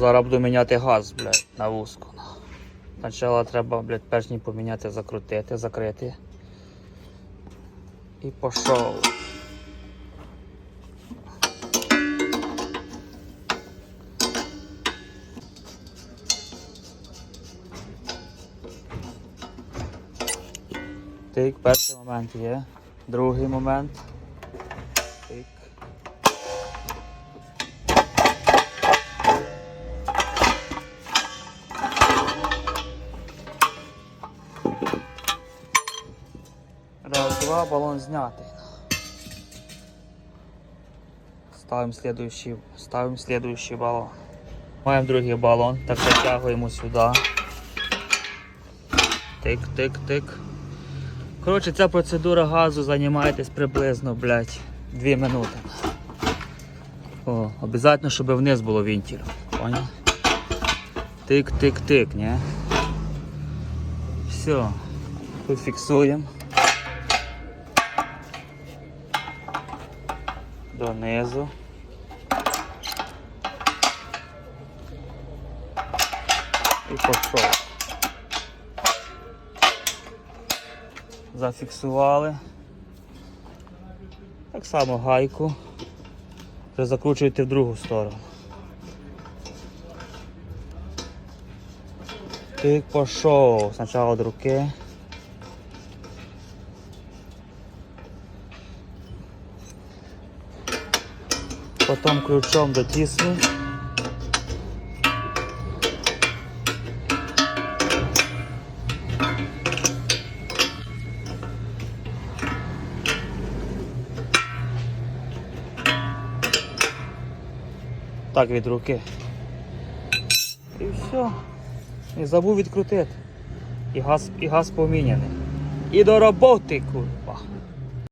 Зараз буду міняти газ, блядь, на вузку. Спочатку треба, блядь, перш ніж поміняти, закрутити, закрити. І пішов. Тик, перший момент є. Другий момент. Раз, два, балон знятий. Ставим следующий, ставим следующий балон. Маємо другий балон, так затягуємо сюди. Тик, тик, тик. Коротше, ця процедура газу займаєтесь приблизно, блядь, 2 минути. О, обов'язково, щоб вниз було вінтіль. Понял? Тик, тик, тик, ні? Все. Тут фіксуємо. Донизу. І пішов. Зафіксували. Так само гайку. Вже закручуєте в другу сторону. Тик пішов. Спочатку від руки. Потім ключом дотисну. Так від руки. І все. І забув відкрутити. І газ, і газ поміняний. І до роботи, курва.